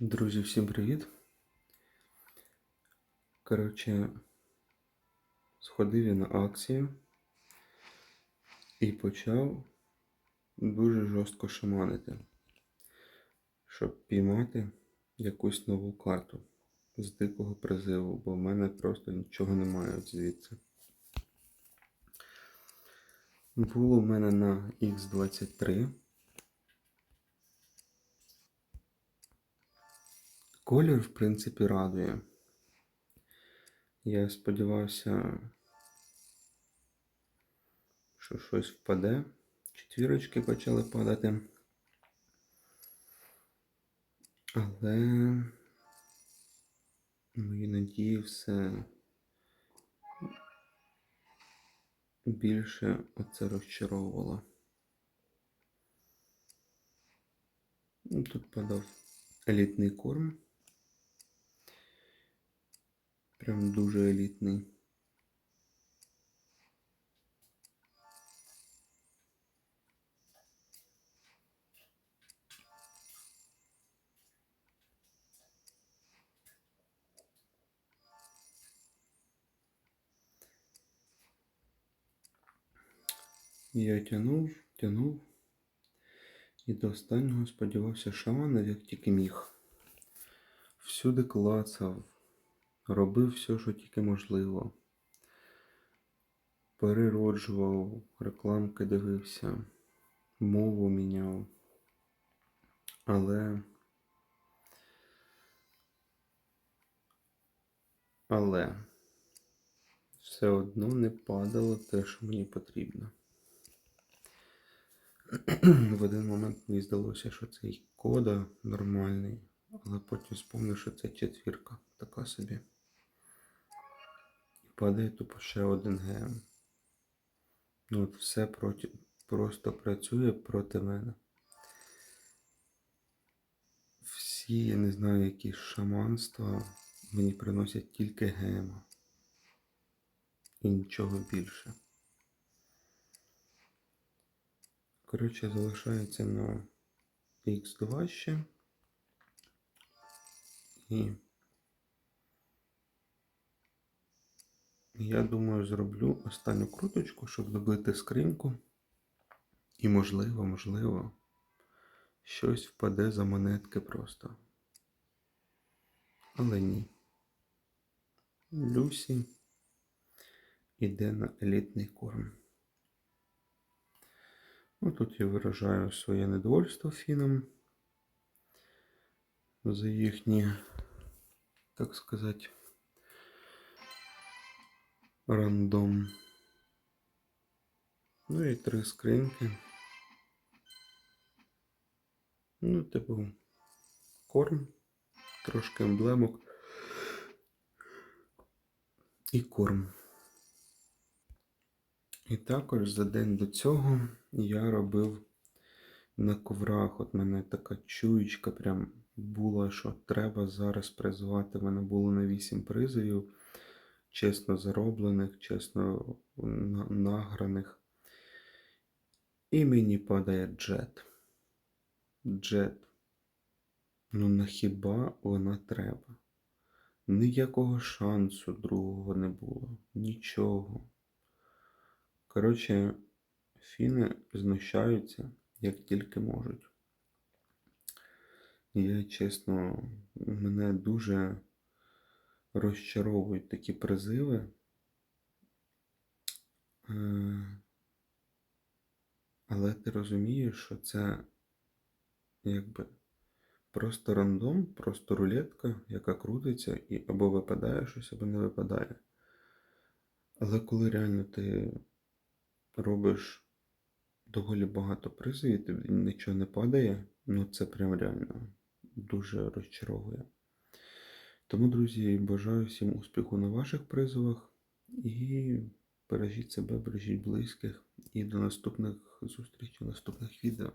Друзі, всім привіт. Коротше, сходив я на акцію і почав дуже жорстко шаманити, щоб піймати якусь нову карту з дикого призиву, бо в мене просто нічого немає звідси. Було в мене на Х23. Колір, в принципі, радує. Я сподівався, що щось впаде. Четвірочки почали падати. Але мої надії все більше оце розчаровувало. Ну, Тут падав елітний корм. Прям дуже елітний. Я тянув, тянув і до останнього сподівався шаманив, як тільки міг. Всюди клацав, Робив все, що тільки можливо. Перероджував, рекламки дивився, мову міняв. Але. Але все одно не падало те, що мені потрібно. В один момент мені здалося, що цей кода нормальний, але потім спомнив, що це четвірка така собі. Падає тупо ще один ГМ. Ну от все проти, просто працює проти мене. Всі, я не знаю, які шаманства мені приносять тільки ГМ. І нічого більше. Коротше, залишається на Х2 ще. І я думаю, зроблю останню круточку, щоб добити скриньку. І можливо, можливо, щось впаде за монетки просто. Але ні. Люсі іде на елітний корм. Ну, тут я виражаю своє недовольство фінам за їхні, так сказати, рандом. Ну і три скриньки. Ну, типу, корм, трошки емблемок і корм. І також за день до цього я робив на коврах. От мене така чуючка прям була, що треба зараз призвати. Мене було на 8 призовів, чесно зароблених, чесно награних. І мені падає джет. Джет. Ну на хіба вона треба? Ніякого шансу другого не було. Нічого. Коротше, фіни знущаються, як тільки можуть. Я, чесно, мене дуже розчаровують такі призиви. Е, але ти розумієш, що це якби просто рандом, просто рулетка, яка крутиться, і або випадає щось, або не випадає. Але коли реально ти робиш доволі багато призовів, тобі нічого не падає, ну це прям реально дуже розчаровує. Тому, друзі, бажаю всім успіху на ваших призовах і бережіть себе, бережіть близьких. І до наступних зустрічей, наступних відео.